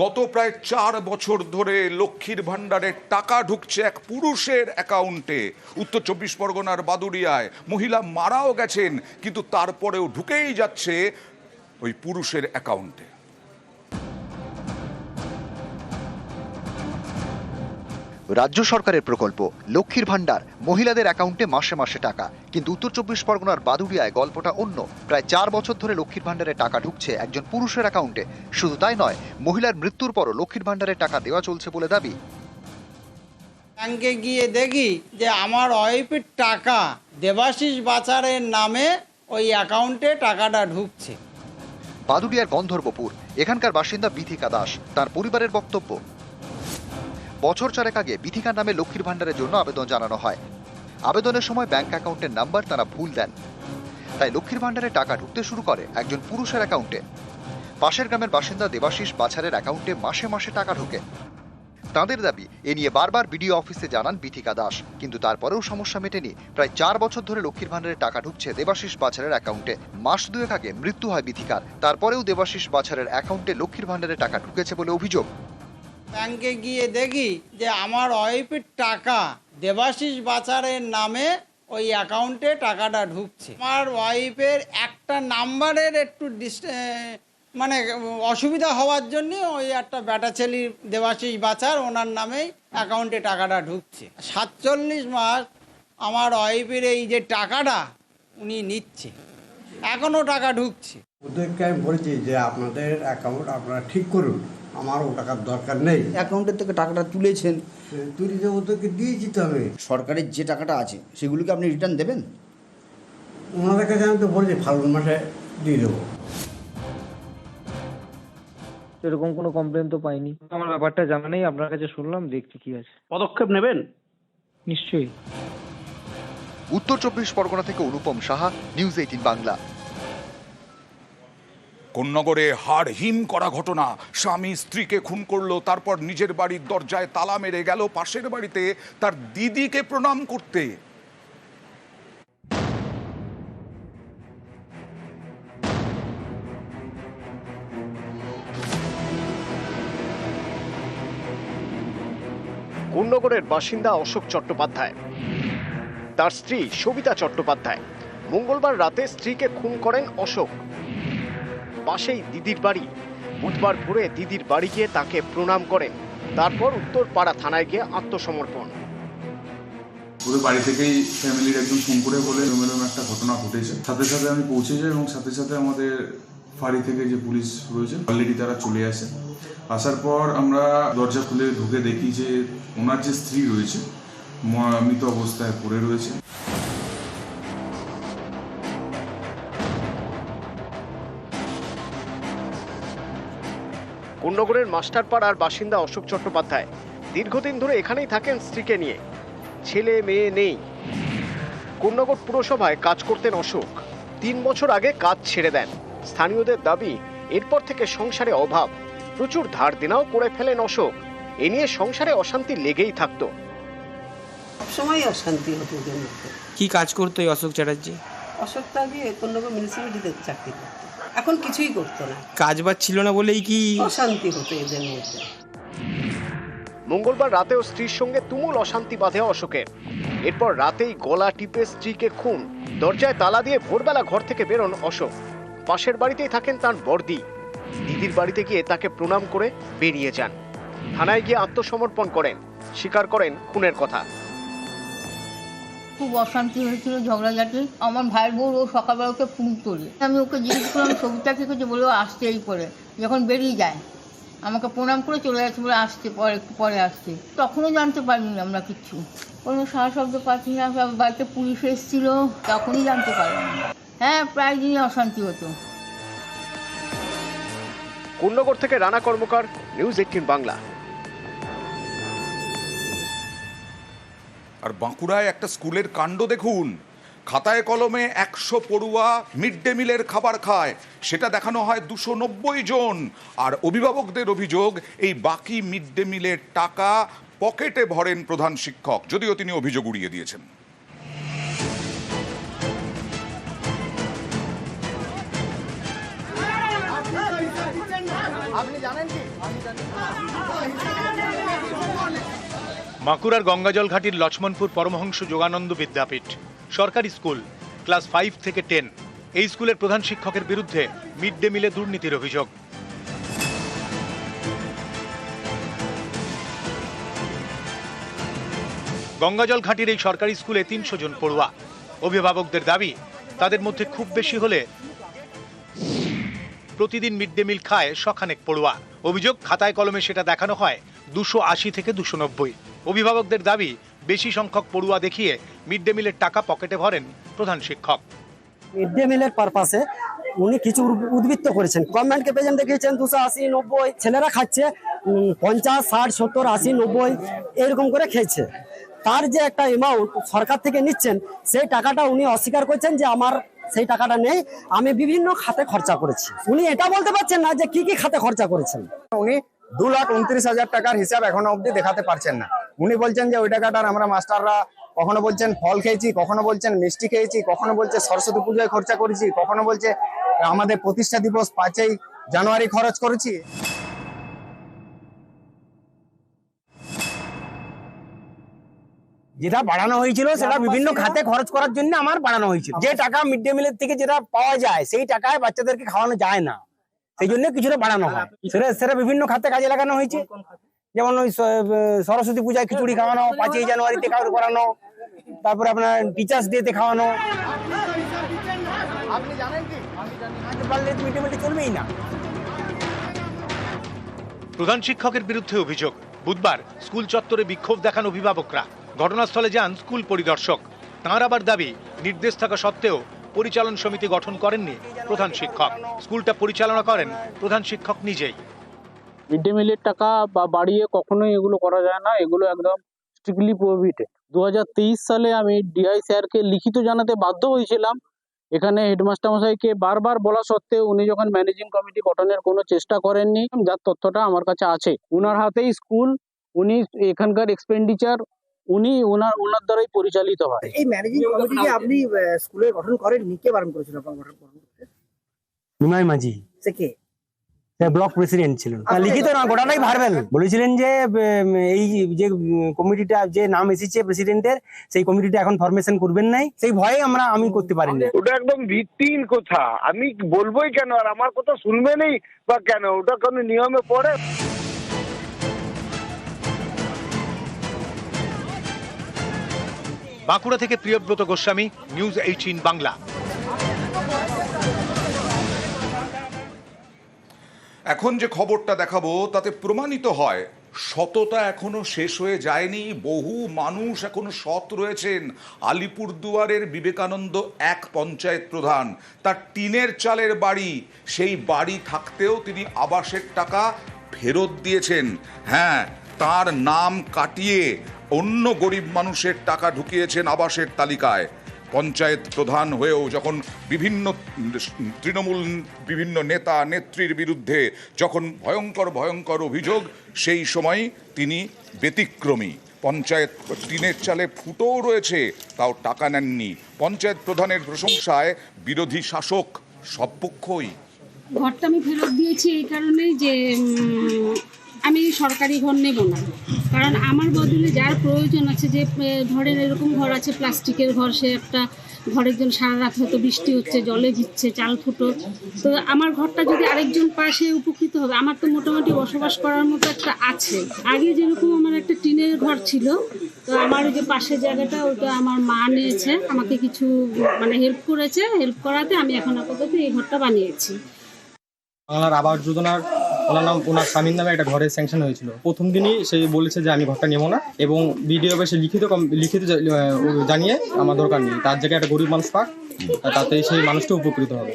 গত প্রায় চার বছর ধরে লক্ষ্মীর ভাণ্ডারের টাকা ঢুকছে এক পুরুষের অ্যাকাউন্টে। উত্তর চব্বিশ পরগনার বাদুরিয়ায় মহিলা মারাও গেছেন, কিন্তু তারপরেও ঢুকেই যাচ্ছে ওই পুরুষের অ্যাকাউন্টে। রাজ্য সরকারের প্রকল্প লক্ষ্মীর ভাণ্ডার মহিলাদের অ্যাকাউন্টে মাসে মাসে টাকা। কিন্তু উত্তর চব্বিশ পরগনার বাদুড়িয়ায় গল্পটা অন্য। প্রায় চার বছর ধরে লক্ষ্মীর ভাণ্ডারে টাকা ঢুকছে একজন পুরুষের অ্যাকাউন্টে। শুধু তাই নয় মহিলার মৃত্যুর পরও লক্ষ্মীর ভাণ্ডারে টাকা দেওয়া চলছে বলে দাবি। ব্যাংকে গিয়ে দেখি যে আমার ওয়াইফের টাকা দেবাশিস বাচারের নামে ওই অ্যাকাউন্টে টাকাটা ঢুকছে। বাদুড়িয়ার গন্ধর্বপুর এখানকার বাসিন্দা বিথিকা দাস তার পরিবারের বক্তব্য। বছর চারেক আগে বিথিকার নামে লক্ষ্মীর ভাণ্ডারের জন্য আবেদন জানানো হয়। আবেদনের সময় ব্যাংক অ্যাকাউন্টের নাম্বার তারা ভুল দেন। তাই লক্ষ্মীর ভাণ্ডারে টাকা ঢুকতে শুরু করে একজন পুরুষের অ্যাকাউন্টে। পাশের গ্রামের বাসিন্দা দেবাশিস বাছারের অ্যাকাউন্টে মাসে মাসে টাকা ঢোকে। তাঁদের দাবি, এ নিয়ে বারবার বিডিও অফিসে জানান বিথিকা দাস। কিন্তু তারপরেও সমস্যা মেটেনি। প্রায় চার বছর ধরে লক্ষ্মীর ভাণ্ডারে টাকা ঢুকছে দেবাশিস বাছারের অ্যাকাউন্টে। মাস দুয়েক আগে মৃত্যু হয় বিথিকার। তারপরেও দেবাশিস বাছারের অ্যাকাউন্টে লক্ষ্মীর ভাণ্ডারে টাকা ঢুকেছে বলে অভিযোগ। ব্যাংকে গিয়ে দেখি যে আমার ওয়াইফের টাকা দেবাশিস বাচারের নামে ওই অ্যাকাউন্টে টাকাটা ঢুকছে। আমার ওয়াইফের একটা নাম্বারের একটু মানে অসুবিধা হওয়ার জন্য ওই একটা ব্যাটা ছেলি দেবাশিস বাচার ওনার নামেই অ্যাকাউন্টে টাকাটা ঢুকছে। সাতচল্লিশ মাস আমার ওয়াইফের এই যে টাকাটা উনি নিচ্ছে এখনও টাকা ঢুকছে। ওদেরকে আমি বলেছি যে আপনাদের অ্যাকাউন্ট আপনারা ঠিক করুন। আমার ও টাকার দরকার নেই। অ্যাকাউন্টের থেকে টাকাটা তুলেছেন। তুই যে ওদেরকে দিয়েছি তো আমি সরকারের যে টাকাটা আছে সেগুলোকে আপনি রিটার্ন দেবেন? ওনাদের কাছে আমি তো বলেছি ফাল্গুন মাসে দিয়ে দেবো। এরকম কোনো কমপ্লেন তো পাইনি। আমার ব্যাপারটা জানা নেই আপনার কাছে শুনলাম দেখছি কি আছে। পদক্ষেপ নেবেন? নিশ্চয়ই। উত্তর চব্বিশ পরগনা থেকে অনুপম সাহা নিউজ এইটিন বাংলা। কোন্নগরে হাড় হিম করা ঘটনা। স্বামী স্ত্রীকে খুন করল, তারপর নিজের বাড়ির দরজায় তালা মেরে গেল পাশের বাড়িতে তার দিদিকে প্রণাম করতে। কোন্নগরের বাসিন্দা অশোক চট্টোপাধ্যায়। তার স্ত্রী সবিতা চট্টোপাধ্যায়। মঙ্গলবার রাতে স্ত্রীকে খুন করেন অশোক। পাশেই দিদির বাড়ি। বুধবার ভোরে দিদির বাড়ি গিয়ে তাকে প্রণাম করেন। তারপর উত্তরপাড়া থানায় গিয়ে আত্মসমর্পণ। ওদের বাড়ি থেকেই ফ্যামিলির একজন ফোন করে বলে এরকম একটা ঘটনা ঘটেছে। সাথে সাথে আমি পৌঁছে যাই এবং সাথে সাথে আমাদের ফাঁড়ি থেকে যে পুলিশ রয়েছে অলরেডি তারা চলে আসে। আসার পর আমরা দরজা খুলে ঢুকে দেখি যে ওনার যে স্ত্রী রয়েছে মৃত অবস্থায় পড়ে রয়েছে। কোন্নগরের মাস্টারপাড়ার বাসিন্দা অশোক চট্টোপাধ্যায়। দীর্ঘদিন ধরে এখানেই থাকেন স্ত্রীকে নিয়ে। ছেলে মেয়ে নেই। কোন্নগর পুরসভায় কাজ করতেন অশোক। তিন বছর আগে কাজ ছেড়ে দেন। স্থানীয়দের দাবি এরপর থেকে সংসারে অভাব। প্রচুর ধার দেনাও করে ফেলেন অশোক। এ নিয়ে সংসারে অশান্তি লেগেই থাকতো। সবসময় অশান্তি হতো কি কাজ করতো এই অশোক চ্যাটার্জি? অশোকটা আগে কোনো মিউনিসিপ্যালিটিতে চাকরি করতো। এখন কিছুই করতো না। কাজ বাজ ছিল না বলেই কি অশান্তি হতো এদের মধ্যে। মঙ্গলবার রাতেও স্ত্রীর সঙ্গে তুমুল অশান্তি বাঁধে অশোকের। এরপর রাতেই গলা টিপে স্ত্রীকে খুন। দরজায় তালা দিয়ে ভোরবেলা ঘর থেকে বেরোন অশোক। পাশের বাড়িতেই থাকেন তার বর্দি দিদির বাড়িতে গিয়ে তাকে প্রণাম করে বেরিয়ে যান। থানায় গিয়ে আত্মসমর্পণ করেন। স্বীকার করেন খুনের কথা। খুব অশান্তি হয়েছিল ঝগড়াঝাটি। আমার ভাইয়ের বউ ও সকালবেলা ওকে ফোন তোলে আমি ওকে জিজ্ঞেস করলাম সবিতা কি করছে বলে ও আসছে এই করে যখন বেরিয়ে যায়, আমাকে প্রণাম করে চলে যাচ্ছে বলে আসছে, পরে, একটু পরে আসছে। তখনও জানতে পারিনি আমরা কিচ্ছু। কোনো সারা শব্দ পাচ্ছি না বাড়িতে পুলিশ এসেছিল, তখনই জানতে পারলাম হ্যাঁ প্রায় দিনই অশান্তি হতো। কুন্নগর থেকে রানা কর্মকার, নিউজ এইটিন বাংলা। আর বাঁকুড়ায় একটা স্কুলের কাণ্ড দেখুন। খাতায় কলমে একশো পড়ুয়া মিড ডে মিলের খাবার খায়। সেটা দেখানো হয় দুশো নব্বই জন। আর অভিভাবকদের অভিযোগ, এই বাকি মিড ডে মিলের টাকা পকেটে ভরেন প্রধান শিক্ষক, যদিও তিনি অভিযোগ উড়িয়ে দিয়েছেন। আপনি বাঁকুড়ার গঙ্গাজল ঘাটির লক্ষ্মণপুর পরমহংস যোগানন্দ বিদ্যাপীঠ। সরকারি স্কুল, ক্লাস ফাইভ থেকে টেন। এই স্কুলের প্রধান শিক্ষকের বিরুদ্ধে মিড ডে মিলে দুর্নীতির অভিযোগ। গঙ্গাজল ঘাটির এই সরকারি স্কুলে তিনশো জন পড়ুয়া। অভিভাবকদের দাবি, তাদের মধ্যে খুব বেশি হলে প্রতিদিন মিড ডে মিল খায় শখানেক পড়ুয়া। অভিযোগ, খাতায় কলমে সেটা দেখানো হয় দুশো আশি থেকে দুশো নব্বই। অভিভাবকদের দাবি বেশি সংখ্যক পড়ুয়া দেখিয়ে মিড ডে মিলের টাকা পকেটে ভরেন প্রধান শিক্ষক। মিড ডে মিলের পারপাসে উনি কিছু উদ- উদ্বৃত্ত করেছেন। গভর্নমেন্টকে প্রেজেন্ট দেখিয়েছেন দুশো আশি নব্বই। ছেলেরা খাচ্ছে পঞ্চাশ ষাট সত্তর আশি নব্বই এরকম করে খেয়েছে। তার যে একটা অ্যামাউন্ট সরকার থেকে নিচ্ছেন সেই টাকাটা উনি অস্বীকার করছেন যে আমার সেই টাকাটা নেই আমি বিভিন্ন খাতে খরচা করেছি। উনি এটা বলতে পারছেন না যে কি কি খাতে খরচা করেছেন। উনি দু লাখ উনত্রিশ হাজার টাকার হিসাব এখনও অবধি দেখাতে পারছেন না। উনি বলছেন যে ওই টাকাটার আমরা মাস্টাররা কখনো বলছেন ফল খেয়েছি কখনো বলছেন মিষ্টি খেয়েছি কখনো বলছে সরস্বতী পুজোয় খরচা করেছি কখনো বলছে আমাদের প্রতিষ্ঠা দিবস পাঁচই জানুয়ারি খরচ করেছি। যেটা বাড়ানো হয়েছিল সেটা বিভিন্ন খাতে খরচ করার জন্য আমার বাড়ানো হয়েছিল। যে টাকা মিড ডে মিলের থেকে যেটা পাওয়া যায় সেই টাকায় বাচ্চাদেরকে খাওয়ানো যায় না। সেই জন্য কিছুটা বাড়ানো হয়। সেটা সেটা বিভিন্ন খাতে কাজে লাগানো হয়েছে। যেমন ওই সরস্বতী পূজায় খিচুড়ি খাওয়ানো পাঁচই জানুয়ারিতে খাওয়া- করানো তারপরে আপনার টিচার্স ডেতে খাওয়ানো। আপনি জানেন কি? পারলে মিড ডে চলবেই না। প্রধান শিক্ষকের বিরুদ্ধে অভিযোগ। বুধবার স্কুল চত্বরে বিক্ষোভ দেখান অভিভাবকরা। ঘটনাস্থলে যান স্কুল পরিদর্শক। তাঁর আবার দাবি নির্দেশ থাকা সত্ত্বেও পরিচালন সমিতি গঠন করেননি প্রধান শিক্ষক। স্কুলটা পরিচালনা করেন প্রধান শিক্ষক নিজেই। মিড ডে মিলের টাকা বা বাড়িয়ে কখনোই এগুলো করা যায় না। এগুলো একদম স্ট্রিক্টলি প্রোহিবিটেড দু সালে আমি ডিআই স্যারকে লিখিত জানাতে বাধ্য হয়েছিলাম। এখানে হেডমাস্টার মশাইকে বারবার বলা সত্ত্বেও উনি যখন ম্যানেজিং কমিটি গঠনের কোনো চেষ্টা করেননি যার তথ্যটা আমার কাছে আছে। উনার হাতেই স্কুল উনি এখানকার এক্সপেন্ডিচার উনি ওনার ওনার দ্বারাই পরিচালিত হয়। এই ম্যানেজিং কমিটি যে আপনি স্কুলে গঠন করেননি? কে বারণ করেছিল আপনার গঠন করতে নিমাই মাঝি। সে কে? ব্লক প্রেসিডেন্ট ছিলেন। লিখিত না গোটাটাই ভারবেল বলেছিলেন যে এই যে কমিটিটা যে নাম এসেছে প্রেসিডেন্টের সেই কমিটিটা এখন ফরমেশন করবেন নাই। সেই ভয়ে আমরা আমি করতে পারিনি। ওটা একদম ভিত্তিহীন কথা। আমি বলবোই কেন? আর আমার কথা শুনবেনই বা কেন? ওটা কোনো নিয়মে পড়ে? বাঁকুড়া থেকে প্রিয়ব্রত গোস্বামী নিউজ এইটিন বাংলা। এখন যে খবরটা দেখাবো, তাতে প্রমাণিত হয়, সততা এখনও শেষ হয়ে যায়নি। বহু মানুষ এখনও সৎ রয়েছেন। আলিপুরদুয়ারের বিবেকানন্দ এক পঞ্চায়েত প্রধান। তার টিনের চালের বাড়ি, সেই বাড়ি থাকতেও তিনি আবাসের টাকা ফেরত দিয়েছেন। হ্যাঁ তার নাম কাটিয়ে অন্য গরিব মানুষের টাকা ঢুকিয়েছেন আবাসের তালিকায়। পঞ্চায়েত প্রধান হয়েও যখন বিভিন্ন তৃণমূল বিভিন্ন নেতা, নেত্রীর বিরুদ্ধে যখন ভয়ঙ্কর ভয়ঙ্কর অভিযোগ, সেই সময় তিনি ব্যতিক্রমী। পঞ্চায়েত টিনের চালে ফুটোও রয়েছে, তাও টাকা নেননি। পঞ্চায়েত প্রধানের প্রশংসায় বিরোধী শাসক সব পক্ষই ঘরটা আমি ফেরত দিয়েছি এই কারণে যে আমি সরকারি ঘর নেব না। কারণ আমার বদলে যার প্রয়োজন আছে যে ধরেন এরকম ঘর আছে, প্লাস্টিকের ঘর, সে একটা ঘরের জন্য সারা রাত হয়তো বৃষ্টি হচ্ছে, জলে ভিজছে, চাল ফুটো। তো আমার ঘরটা যদি আরেকজন পাশে উপকৃত হবে। আমার তো মোটামুটি বসবাস করার মতো একটা আছে। আগে যেরকম আমার একটা টিনের ঘর ছিল, তো আমার যে পাশের জায়গাটা, ওটা আমার মা নিয়েছে। আমাকে কিছু মানে হেল্প করেছে। হেল্প করাতে আমি এখন আপাতত এই ঘরটা বানিয়েছি। আবাস যোজনার ওনার নাম, ওনার স্বামীর নামে একটা ঘরের স্যাংশন হয়েছিল। প্রথম দিনই সে বলেছে যে আমি ঘরটা নেব না এবং বিডিও অফিসে লিখিত লিখিত জানিয়ে আমার দরকার নেই। তার জায়গায় একটা গরিব মানুষ পাক তাতে সেই মানুষটা উপকৃত হবে।